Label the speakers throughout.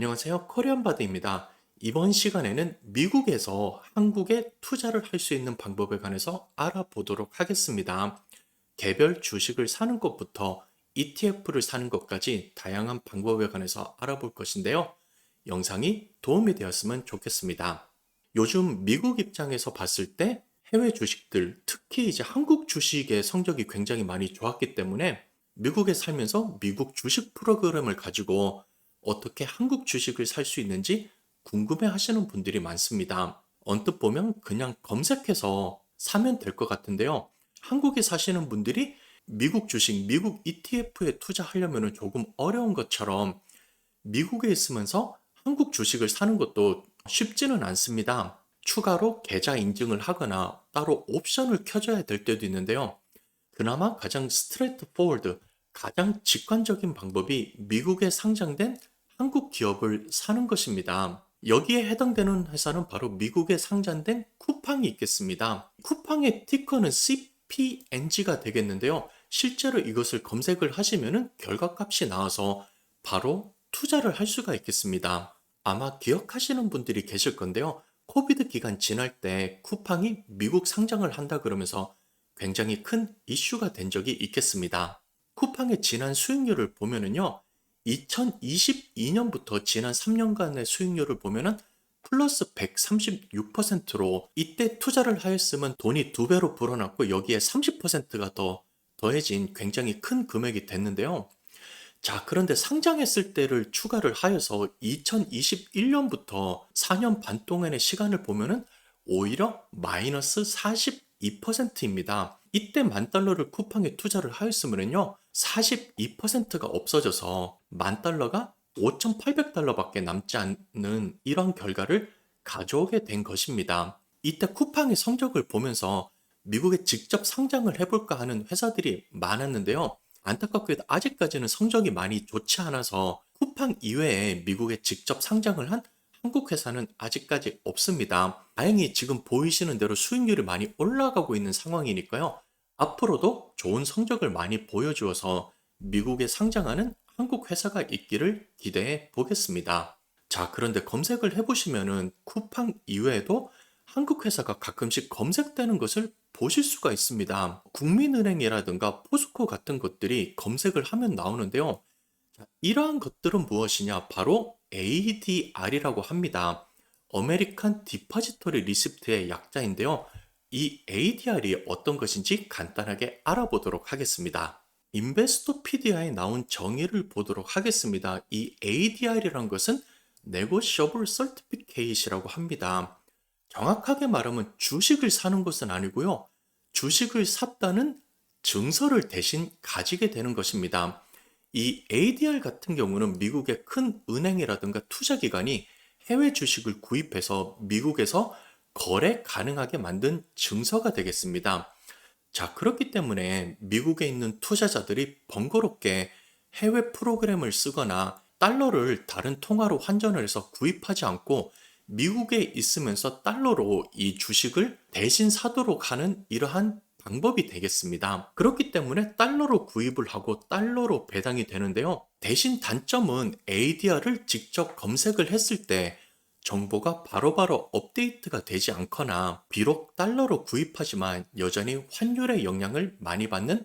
Speaker 1: 안녕하세요. 코리안바드입니다. 이번 시간에는 미국에서 한국에 투자를 할 수 있는 방법에 관해서 알아보도록 하겠습니다. 개별 주식을 사는 것부터 ETF를 사는 것까지 다양한 방법에 관해서 알아볼 것인데요. 영상이 도움이 되었으면 좋겠습니다. 요즘 미국 입장에서 봤을 때 해외 주식들, 특히 이제 한국 주식의 성적이 굉장히 많이 좋았기 때문에 미국에 살면서 미국 주식 프로그램을 가지고 어떻게 한국 주식을 살 수 있는지 궁금해 하시는 분들이 많습니다. 언뜻 보면 그냥 검색해서 사면 될 것 같은데요. 한국에 사시는 분들이 미국 주식, 미국 ETF에 투자하려면 조금 어려운 것처럼 미국에 있으면서 한국 주식을 사는 것도 쉽지는 않습니다. 추가로 계좌 인증을 하거나 따로 옵션을 켜줘야 될 때도 있는데요. 그나마 가장 스트레이트 포워드, 가장 직관적인 방법이 미국에 상장된 한국 기업을 사는 것입니다. 여기에 해당되는 회사는 바로 미국에 상장된 쿠팡이 있겠습니다. 쿠팡의 티커는 CPNG가 되겠는데요. 실제로 이것을 검색을 하시면 결과값이 나와서 바로 투자를 할 수가 있겠습니다. 아마 기억하시는 분들이 계실 건데요. 코비드 기간 지날 때 쿠팡이 미국 상장을 한다 그러면서 굉장히 큰 이슈가 된 적이 있겠습니다. 쿠팡의 지난 수익률을 보면은요. 2022년부터 지난 3년간의 수익률을 보면은 플러스 136%로 이때 투자를 하였으면 돈이 두 배로 불어났고 여기에 30%가 더 더해진 굉장히 큰 금액이 됐는데요. 자, 그런데 상장했을 때를 추가를 하여서 2021년부터 4년 반 동안의 시간을 보면은 오히려 마이너스 42%입니다. 이때 만 달러를 쿠팡에 투자를 하였으면요. 42%가 없어져서 만 달러가 5,800달러밖에 남지 않는 이런 결과를 가져오게 된 것입니다. 이때 쿠팡의 성적을 보면서 미국에 직접 상장을 해볼까 하는 회사들이 많았는데요. 안타깝게도 아직까지는 성적이 많이 좋지 않아서 쿠팡 이외에 미국에 직접 상장을 한 한국 회사는 아직까지 없습니다. 다행히 지금 보이시는 대로 수익률이 많이 올라가고 있는 상황이니까요. 앞으로도 좋은 성적을 많이 보여주어서 미국에 상장하는 한국 회사가 있기를 기대해 보겠습니다. 자, 그런데 검색을 해보시면은 쿠팡 이외에도 한국 회사가 가끔씩 검색되는 것을 보실 수가 있습니다. 국민은행이라든가 포스코 같은 것들이 검색을 하면 나오는데요. 자, 이러한 것들은 무엇이냐? 바로 ADR이라고 합니다. 어메리칸 디파지터리 리시프트의 약자인데요. 이 ADR이 어떤 것인지 간단하게 알아보도록 하겠습니다. 인베스토피디아에 나온 정의를 보도록 하겠습니다. 이 ADR이란 것은 Negotiable Certificate이라고 합니다. 정확하게 말하면 주식을 사는 것은 아니고요. 주식을 샀다는 증서를 대신 가지게 되는 것입니다. 이 ADR 같은 경우는 미국의 큰 은행이라든가 투자기관이 해외 주식을 구입해서 미국에서 거래 가능하게 만든 증서가 되겠습니다. 자, 그렇기 때문에 미국에 있는 투자자들이 번거롭게 해외 프로그램을 쓰거나 달러를 다른 통화로 환전을 해서 구입하지 않고 미국에 있으면서 달러로 이 주식을 대신 사도록 하는 이러한 방법이 되겠습니다. 그렇기 때문에 달러로 구입을 하고 달러로 배당이 되는데요. 대신 단점은 ADR을 직접 검색을 했을 때 정보가 바로바로 업데이트가 되지 않거나 비록 달러로 구입하지만 여전히 환율의 영향을 많이 받는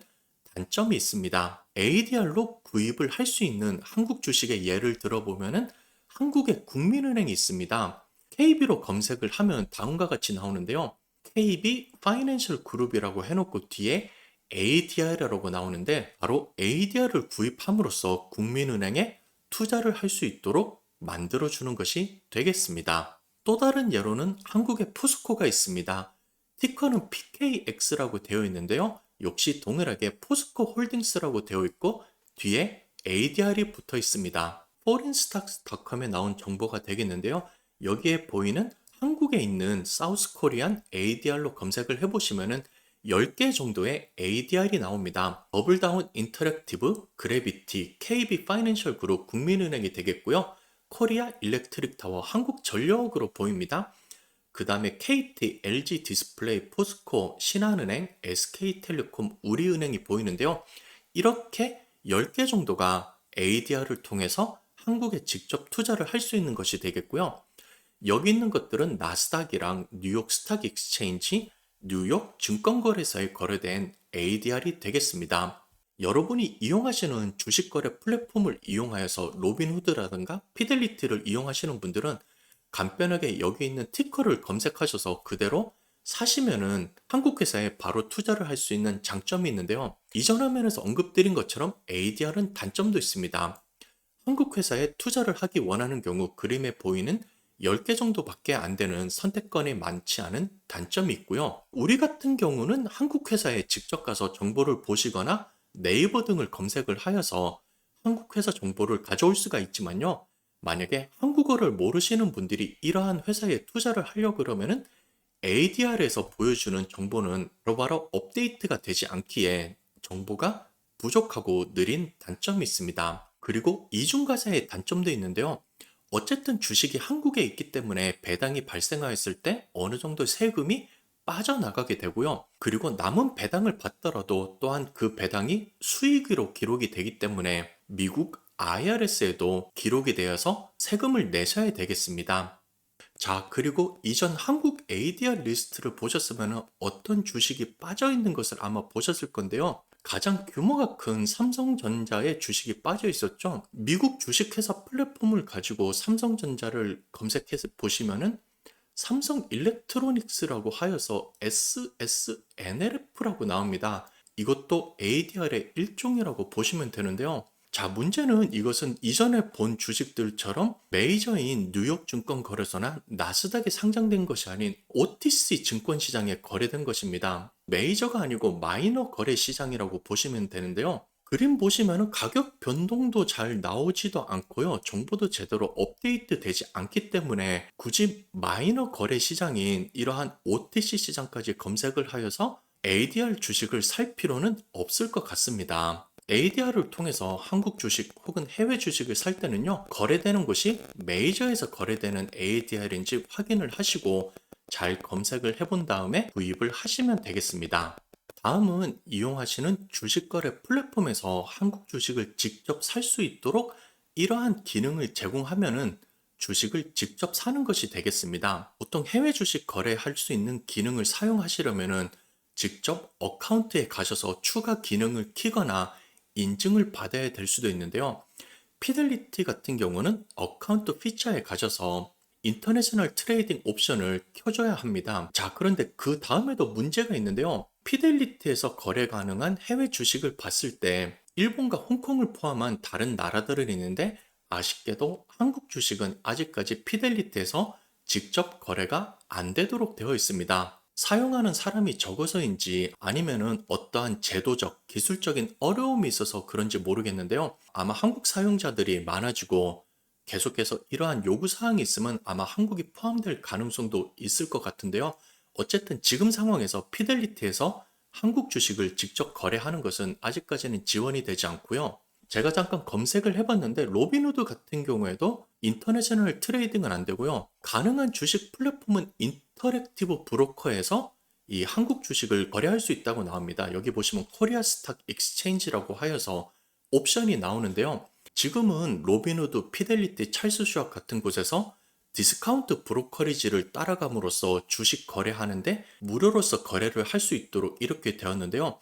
Speaker 1: 단점이 있습니다. ADR로 구입을 할 수 있는 한국 주식의 예를 들어보면 한국의 국민은행이 있습니다. KB로 검색을 하면 다음과 같이 나오는데요. KB 파이낸셜 그룹이라고 해놓고 뒤에 ADR이라고 나오는데 바로 ADR을 구입함으로써 국민은행에 투자를 할 수 있도록 만들어주는 것이 되겠습니다. 또 다른 예로는 한국의 포스코가 있습니다. 티커는 PKX라고 되어 있는데요. 역시 동일하게 포스코 홀딩스라고 되어 있고 뒤에 ADR이 붙어 있습니다. foreignstocks.com에 나온 정보가 되겠는데요. 여기에 보이는 한국에 있는 사우스 코리안 ADR로 검색을 해보시면은 10개 정도의 ADR이 나옵니다. 더블다운 인터랙티브, 그래비티, KB 파이낸셜 그룹, 국민은행이 되겠고요. 코리아 일렉트릭 타워, 한국전력으로 보입니다. 그 다음에 KT, LG 디스플레이, 포스코, 신한은행, SK텔레콤, 우리은행이 보이는데요. 이렇게 10개 정도가 ADR을 통해서 한국에 직접 투자를 할 수 있는 것이 되겠고요. 여기 있는 것들은 나스닥이랑 뉴욕 스탁 익스체인지, 뉴욕 증권거래소에 거래된 ADR이 되겠습니다. 여러분이 이용하시는 주식거래 플랫폼을 이용하여서 로빈후드라든가 피델리티를 이용하시는 분들은 간편하게 여기 있는 티커를 검색하셔서 그대로 사시면은 한국 회사에 바로 투자를 할 수 있는 장점이 있는데요. 이전 화면에서 언급드린 것처럼 ADR은 단점도 있습니다. 한국 회사에 투자를 하기 원하는 경우 그림에 보이는 10개 정도밖에 안 되는 선택권이 많지 않은 단점이 있고요. 우리 같은 경우는 한국 회사에 직접 가서 정보를 보시거나 네이버 등을 검색을 하여서 한국 회사 정보를 가져올 수가 있지만요. 만약에 한국어를 모르시는 분들이 이러한 회사에 투자를 하려고 그러면은 ADR에서 보여주는 정보는 바로바로 업데이트가 되지 않기에 정보가 부족하고 느린 단점이 있습니다. 그리고 이중과세의 단점도 있는데요. 어쨌든 주식이 한국에 있기 때문에 배당이 발생하였을 때 어느 정도 세금이 빠져나가게 되고요. 그리고 남은 배당을 받더라도 또한 그 배당이 수익으로 기록이 되기 때문에 미국 IRS에도 기록이 되어서 세금을 내셔야 되겠습니다. 자, 그리고 이전 한국 ADR 리스트를 보셨으면 어떤 주식이 빠져 있는 것을 아마 보셨을 건데요. 가장 규모가 큰 삼성전자의 주식이 빠져 있었죠. 미국 주식회사 플랫폼을 가지고 삼성전자를 검색해서 보시면은 삼성 일렉트로닉스라고 하여서 SSNLF라고 나옵니다. 이것도 ADR의 일종이라고 보시면 되는데요. 자, 문제는 이것은 이전에 본 주식들처럼 메이저인 뉴욕 증권 거래소나 나스닥에 상장된 것이 아닌 OTC 증권 시장에 거래된 것입니다. 메이저가 아니고 마이너 거래 시장이라고 보시면 되는데요. 그림 보시면 가격 변동도 잘 나오지도 않고요. 정보도 제대로 업데이트 되지 않기 때문에 굳이 마이너 거래 시장인 이러한 OTC 시장까지 검색을 하여서 ADR 주식을 살 필요는 없을 것 같습니다. ADR을 통해서 한국 주식 혹은 해외 주식을 살 때는요, 거래되는 곳이 메이저에서 거래되는 ADR인지 확인을 하시고 잘 검색을 해본 다음에 구입을 하시면 되겠습니다. 다음은 이용하시는 주식거래 플랫폼에서 한국 주식을 직접 살 수 있도록 이러한 기능을 제공하면은 주식을 직접 사는 것이 되겠습니다. 보통 해외 주식 거래할 수 있는 기능을 사용하시려면은 직접 어카운트에 가셔서 추가 기능을 키거나 인증을 받아야 될 수도 있는데요. 피델리티 같은 경우는 어카운트 피처에 가셔서 인터내셔널 트레이딩 옵션을 켜줘야 합니다. 자, 그런데 그 다음에도 문제가 있는데요. 피델리티에서 거래 가능한 해외 주식을 봤을 때 일본과 홍콩을 포함한 다른 나라들은 있는데 아쉽게도 한국 주식은 아직까지 피델리티에서 직접 거래가 안 되도록 되어 있습니다. 사용하는 사람이 적어서인지 아니면은 어떠한 제도적, 기술적인 어려움이 있어서 그런지 모르겠는데요. 아마 한국 사용자들이 많아지고 계속해서 이러한 요구사항이 있으면 아마 한국이 포함될 가능성도 있을 것 같은데요. 어쨌든 지금 상황에서 피델리티에서 한국 주식을 직접 거래하는 것은 아직까지는 지원이 되지 않고요. 제가 잠깐 검색을 해봤는데 로빈후드 같은 경우에도 인터내셔널 트레이딩은 안 되고요. 가능한 주식 플랫폼은 인터랙티브 브로커에서 이 한국 주식을 거래할 수 있다고 나옵니다. 여기 보시면 코리아 스탁 익스체인지라고 하여서 옵션이 나오는데요. 지금은 로빈후드, 피델리티, 찰스 슈왑 같은 곳에서 디스카운트 브로커리지를 따라감으로써 주식 거래하는데 무료로서 거래를 할 수 있도록 이렇게 되었는데요.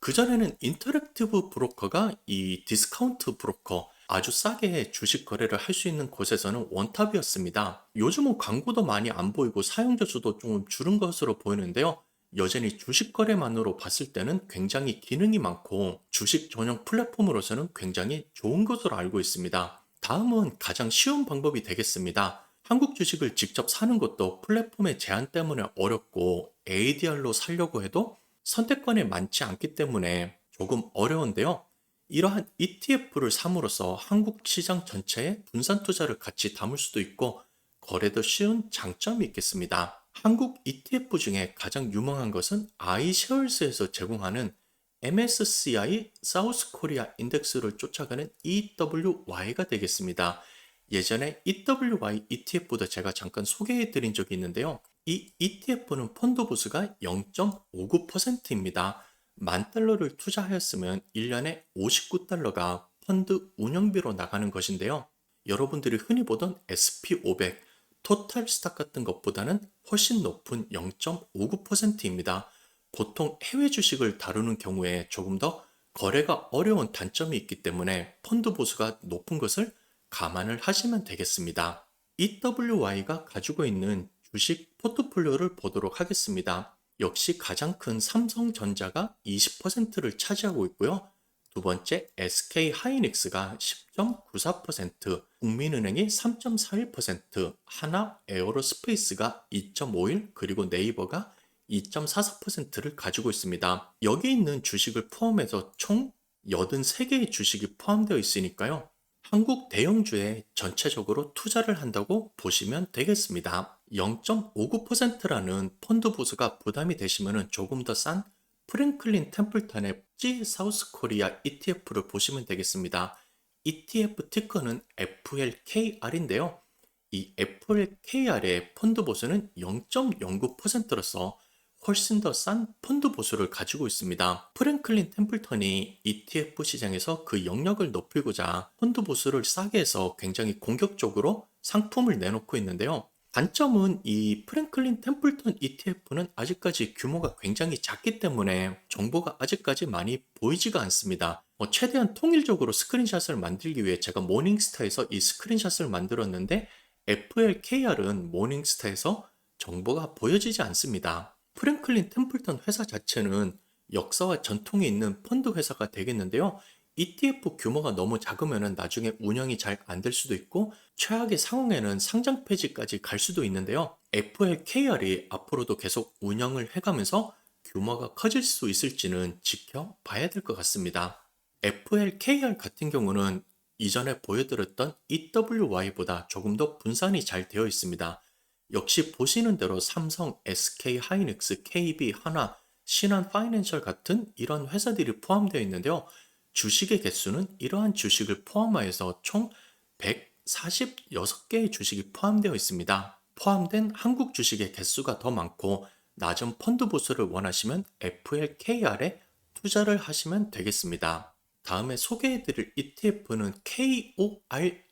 Speaker 1: 그전에는 인터랙티브 브로커가 이 디스카운트 브로커 아주 싸게 주식 거래를 할 수 있는 곳에서는 원탑이었습니다. 요즘은 광고도 많이 안 보이고 사용자 수도 좀 줄은 것으로 보이는데요. 여전히 주식 거래만으로 봤을 때는 굉장히 기능이 많고 주식 전용 플랫폼으로서는 굉장히 좋은 것으로 알고 있습니다. 다음은 가장 쉬운 방법이 되겠습니다. 한국 주식을 직접 사는 것도 플랫폼의 제한 때문에 어렵고 ADR로 살려고 해도 선택권이 많지 않기 때문에 조금 어려운데요. 이러한 ETF를 삼으로써 한국 시장 전체에 분산 투자를 같이 담을 수도 있고 거래도 쉬운 장점이 있겠습니다. 한국 ETF 중에 가장 유명한 것은 iShares에서 제공하는 MSCI 사우스 코리아 인덱스를 쫓아가는 EWY가 되겠습니다. 예전에 EWY ETF도 제가 잠깐 소개해 드린 적이 있는데요. 이 ETF는 펀드 보수가 0.59%입니다. 만 달러를 투자하였으면 1년에 59달러가 펀드 운영비로 나가는 것인데요. 여러분들이 흔히 보던 SP500, 토탈 스탁 같은 것보다는 훨씬 높은 0.59%입니다. 보통 해외 주식을 다루는 경우에 조금 더 거래가 어려운 단점이 있기 때문에 펀드 보수가 높은 것을 감안을 하시면 되겠습니다. EWY가 가지고 있는 주식 포트폴리오를 보도록 하겠습니다. 역시 가장 큰 삼성전자가 20%를 차지하고 있고요. 두 번째 SK 하이닉스가 10.94%, 국민은행이 3.41%, 하나 에어로스페이스가 2.51, 그리고 네이버가 2.44%를 가지고 있습니다. 여기 있는 주식을 포함해서 총 83개의 주식이 포함되어 있으니까요. 한국 대형주에 전체적으로 투자를 한다고 보시면 되겠습니다. 0.59%라는 펀드 보수가 부담이 되시면 조금 더 싼 프랭클린 템플턴의 G 사우스 코리아 ETF를 보시면 되겠습니다. ETF 티커는 FLKR인데요. 이 FLKR의 펀드 보수는 0.09%로서 훨씬 더 싼 펀드 보수를 가지고 있습니다. 프랭클린 템플턴이 ETF 시장에서 그 영역을 높이고자 펀드 보수를 싸게 해서 굉장히 공격적으로 상품을 내놓고 있는데요. 단점은 이 프랭클린 템플턴 ETF는 아직까지 규모가 굉장히 작기 때문에 정보가 아직까지 많이 보이지가 않습니다. 어, 최대한 통일적으로 스크린샷을 만들기 위해 제가 모닝스타에서 이 스크린샷을 만들었는데 FLKR은 모닝스타에서 정보가 보여지지 않습니다. 프랭클린 템플턴 회사 자체는 역사와 전통이 있는 펀드 회사가 되겠는데요. ETF 규모가 너무 작으면 나중에 운영이 잘 안 될 수도 있고 최악의 상황에는 상장 폐지까지 갈 수도 있는데요. FLKR이 앞으로도 계속 운영을 해가면서 규모가 커질 수 있을지는 지켜봐야 될 것 같습니다. FLKR 같은 경우는 이전에 보여드렸던 EWY보다 조금 더 분산이 잘 되어 있습니다. 역시 보시는 대로 삼성, SK 하이닉스, KB, 하나, 신한 파이낸셜 같은 이런 회사들이 포함되어 있는데요. 주식의 개수는 이러한 주식을 포함하여서 총 146개의 주식이 포함되어 있습니다. 포함된 한국 주식의 개수가 더 많고 낮은 펀드 보수를 원하시면 FLKR에 투자를 하시면 되겠습니다. 다음에 소개해드릴 ETF는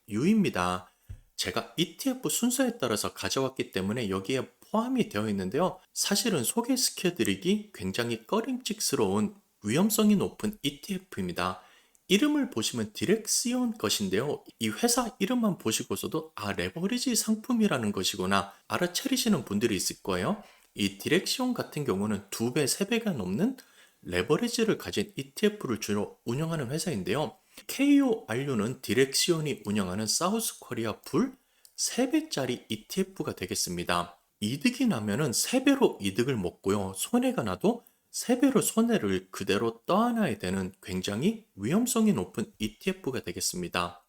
Speaker 1: KORU입니다. 제가 ETF 순서에 따라서 가져왔기 때문에 여기에 포함이 되어 있는데요. 사실은 소개시켜드리기 굉장히 꺼림칙스러운 위험성이 높은 ETF입니다. 이름을 보시면 디렉시온 것인데요. 이 회사 이름만 보시고서도 아 레버리지 상품이라는 것이구나 알아차리시는 분들이 있을 거예요. 이 디렉시온 같은 경우는 두 배, 세 배가 넘는 레버리지를 가진 ETF를 주로 운영하는 회사인데요. KORU는 디렉시온이 운영하는 사우스 코리아 불 3배짜리 ETF가 되겠습니다. 이득이 나면은 3배로 이득을 먹고요. 손해가 나도 3배로 손해를 그대로 떠안아야 되는 굉장히 위험성이 높은 ETF가 되겠습니다.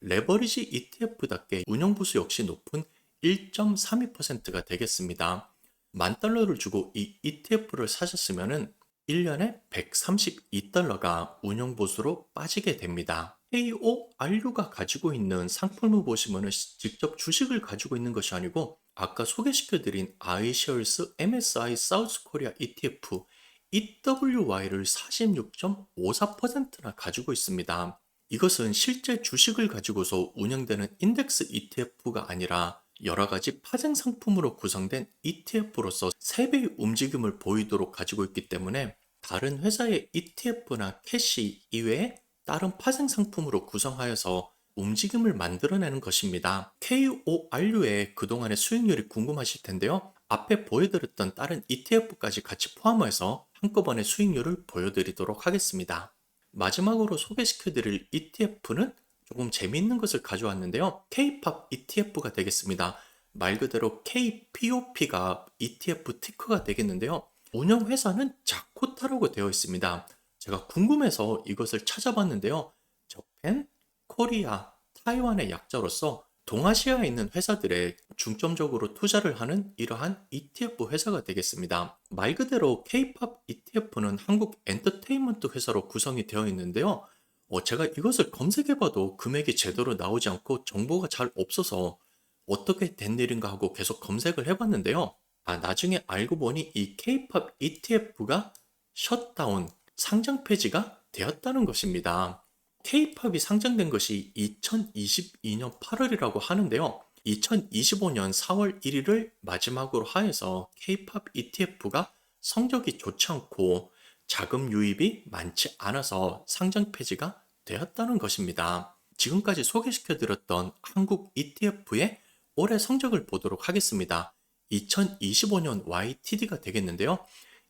Speaker 1: 레버리지 ETF답게 운영보수 역시 높은 1.32%가 되겠습니다. 만 달러를 주고 이 ETF를 사셨으면은 1년에 132달러가 운영보수로 빠지게 됩니다. KORU가 가지고 있는 상품을 보시면 직접 주식을 가지고 있는 것이 아니고 아까 소개시켜드린 iShares MSI 사우스 코리아 ETF EWY를 46.54%나 가지고 있습니다. 이것은 실제 주식을 가지고서 운영되는 인덱스 ETF가 아니라 여러 가지 파생 상품으로 구성된 ETF로서 3배의 움직임을 보이도록 가지고 있기 때문에 다른 회사의 ETF나 캐시 이외에 다른 파생 상품으로 구성하여서 움직임을 만들어내는 것입니다. KORU의 그동안의 수익률이 궁금하실 텐데요. 앞에 보여드렸던 다른 ETF까지 같이 포함해서 한꺼번에 수익률을 보여드리도록 하겠습니다. 마지막으로 소개시켜드릴 ETF는 조금 재미있는 것을 가져왔는데요. K-POP ETF가 되겠습니다. 말 그대로 KPOP가 ETF 티커가 되겠는데요. 운영 회사는 자코타라고 되어 있습니다. 제가 궁금해서 이것을 찾아봤는데요. 저펜, 코리아, 타이완의 약자로서 동아시아에 있는 회사들에 중점적으로 투자를 하는 이러한 ETF 회사가 되겠습니다. 말 그대로 K-POP ETF는 한국 엔터테인먼트 회사로 구성이 되어 있는데요. 어, 제가 이것을 검색해봐도 금액이 제대로 나오지 않고 정보가 잘 없어서 어떻게 된 일인가 하고 계속 검색을 해봤는데요. 아, 나중에 알고 보니 이 K-POP ETF가 셧다운, 상장 폐지가 되었다는 것입니다. K-팝이 상장된 것이 2022년 8월이라고 하는데요. 2025년 4월 1일을 마지막으로 하여서 K-팝 ETF가 성적이 좋지 않고 자금 유입이 많지 않아서 상장 폐지가 되었다는 것입니다. 지금까지 소개시켜드렸던 한국 ETF의 올해 성적을 보도록 하겠습니다. 2025년 YTD가 되겠는데요.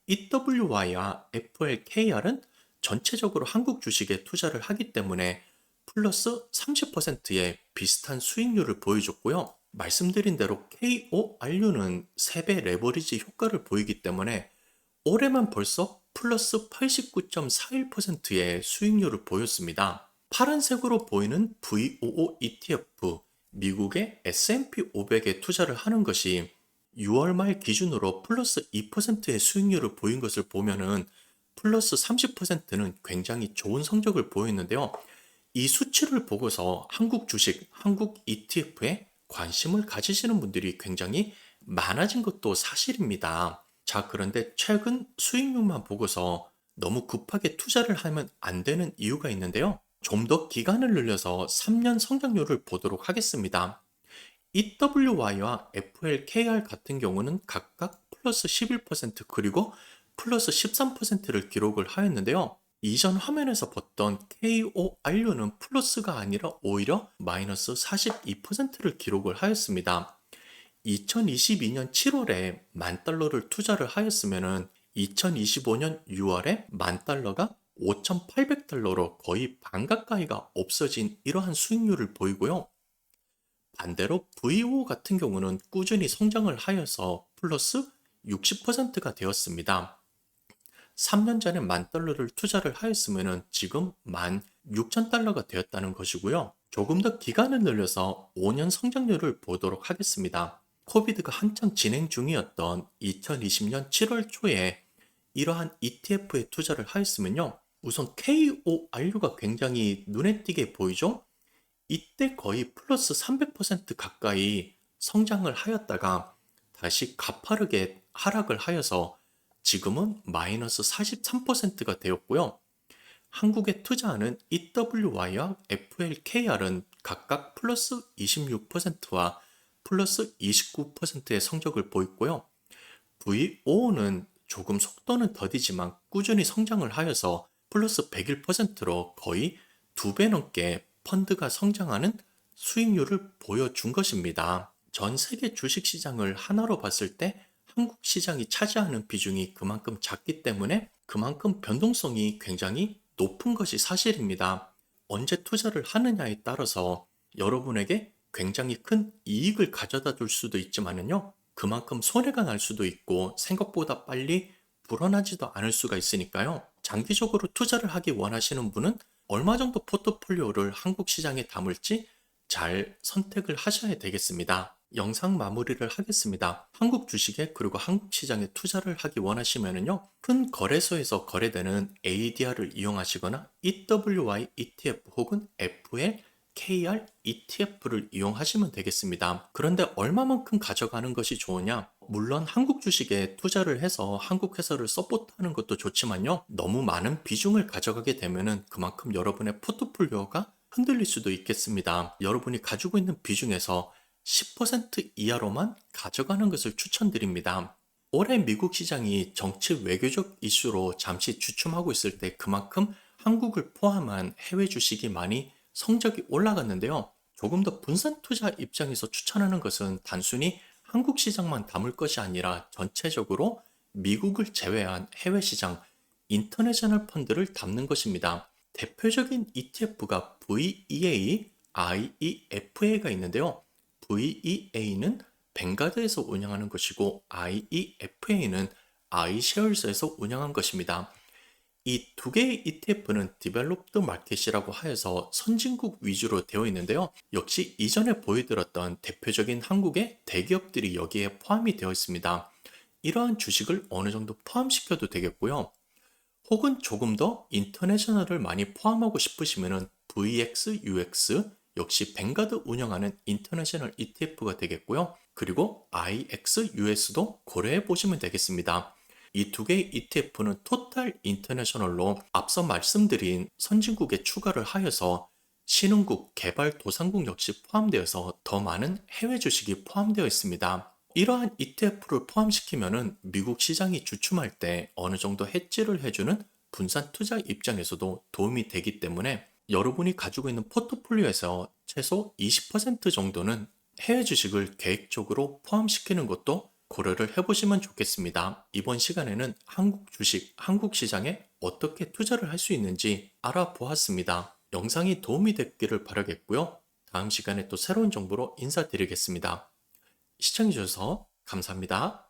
Speaker 1: EWY와 FLKR은 전체적으로 한국 주식에 투자를 하기 때문에 플러스 30%의 비슷한 수익률을 보여줬고요. 말씀드린 대로 KORU는 3배 레버리지 효과를 보이기 때문에 올해만 벌써 플러스 89.41%의 수익률을 보였습니다. 파란색으로 보이는 VOO ETF, 미국의 S&P 500에 투자를 하는 것이 6월 말 기준으로 플러스 2%의 수익률을 보인 것을 보면은 플러스 30%는 굉장히 좋은 성적을 보였는데요. 이 수치를 보고서 한국 주식, 한국 ETF에 관심을 가지시는 분들이 굉장히 많아진 것도 사실입니다. 자, 그런데 최근 수익률만 보고서 너무 급하게 투자를 하면 안 되는 이유가 있는데요. 좀 더 기간을 늘려서 3년 성장률을 보도록 하겠습니다. EWY와 FLKR 같은 경우는 각각 플러스 11% 그리고 플러스 13%를 기록을 하였는데요. 이전 화면에서 봤던 KORU는 플러스가 아니라 오히려 마이너스 42%를 기록을 하였습니다. 2022년 7월에 만 달러를 투자를 하였으면 2025년 6월에 만 달러가 5,800달러로 거의 반 가까이가 없어진 이러한 수익률을 보이고요. 반대로 VO 같은 경우는 꾸준히 성장을 하여서 플러스 60%가 되었습니다. 3년 전에 만 달러를 투자를 하였으면 지금 만 6천 달러가 되었다는 것이고요. 조금 더 기간을 늘려서 5년 성장률을 보도록 하겠습니다. 코비드가 한창 진행 중이었던 2020년 7월 초에 이러한 ETF에 투자를 하였으면요. 우선 KORU가 굉장히 눈에 띄게 보이죠? 이때 거의 플러스 300% 가까이 성장을 하였다가 다시 가파르게 하락을 하여서 지금은 마이너스 43%가 되었고요. 한국에 투자하는 EWY와 FLKR은 각각 플러스 26%와 플러스 29%의 성적을 보였고요. VO는 조금 속도는 더디지만 꾸준히 성장을 하여서 플러스 101%로 거의 두 배 넘게 펀드가 성장하는 수익률을 보여준 것입니다. 전 세계 주식 시장을 하나로 봤을 때 한국 시장이 차지하는 비중이 그만큼 작기 때문에 그만큼 변동성이 굉장히 높은 것이 사실입니다. 언제 투자를 하느냐에 따라서 여러분에게 굉장히 큰 이익을 가져다 줄 수도 있지만은요, 그만큼 손해가 날 수도 있고 생각보다 빨리 불어나지도 않을 수가 있으니까요. 장기적으로 투자를 하기 원하시는 분은 얼마 정도 포트폴리오를 한국 시장에 담을지 잘 선택을 하셔야 되겠습니다. 영상 마무리를 하겠습니다. 한국 주식에 그리고 한국 시장에 투자를 하기 원하시면요. 큰 거래소에서 거래되는 ADR을 이용하시거나 EWY ETF 혹은 FL KR ETF를 이용하시면 되겠습니다. 그런데 얼마만큼 가져가는 것이 좋으냐? 물론 한국 주식에 투자를 해서 한국 회사를 서포트하는 것도 좋지만요. 너무 많은 비중을 가져가게 되면은 그만큼 여러분의 포트폴리오가 흔들릴 수도 있겠습니다. 여러분이 가지고 있는 비중에서 10% 이하로만 가져가는 것을 추천드립니다. 올해 미국 시장이 정치 외교적 이슈로 잠시 주춤하고 있을 때 그만큼 한국을 포함한 해외 주식이 많이 성적이 올라갔는데요. 조금 더 분산 투자 입장에서 추천하는 것은 단순히 한국 시장만 담을 것이 아니라 전체적으로 미국을 제외한 해외 시장, 인터내셔널 펀드를 담는 것입니다. 대표적인 ETF가 VEA, IEFA가 있는데요. VEA는 뱅가드에서 운영하는 것이고 IEFA는 iShares에서 운영한 것입니다. 이 두 개의 ETF는 디벨롭드 마켓이라고 하여서 선진국 위주로 되어 있는데요. 역시 이전에 보여드렸던 대표적인 한국의 대기업들이 여기에 포함이 되어 있습니다. 이러한 주식을 어느 정도 포함시켜도 되겠고요. 혹은 조금 더 인터내셔널을 많이 포함하고 싶으시면 VX, UX 역시 뱅가드 운영하는 인터내셔널 ETF가 되겠고요. 그리고 IX, US도 고려해 보시면 되겠습니다. 이 두 개의 ETF는 토탈 인터내셔널로 앞서 말씀드린 선진국에 추가를 하여서 신흥국, 개발 도상국 역시 포함되어서 더 많은 해외 주식이 포함되어 있습니다. 이러한 ETF를 포함시키면은 미국 시장이 주춤할 때 어느 정도 해지를 해주는 분산 투자 입장에서도 도움이 되기 때문에 여러분이 가지고 있는 포트폴리오에서 최소 20% 정도는 해외 주식을 계획적으로 포함시키는 것도 고려를 해보시면 좋겠습니다. 이번 시간에는 한국 주식, 한국 시장에 어떻게 투자를 할 수 있는지 알아보았습니다. 영상이 도움이 됐기를 바라겠고요. 다음 시간에 또 새로운 정보로 인사드리겠습니다. 시청해주셔서 감사합니다.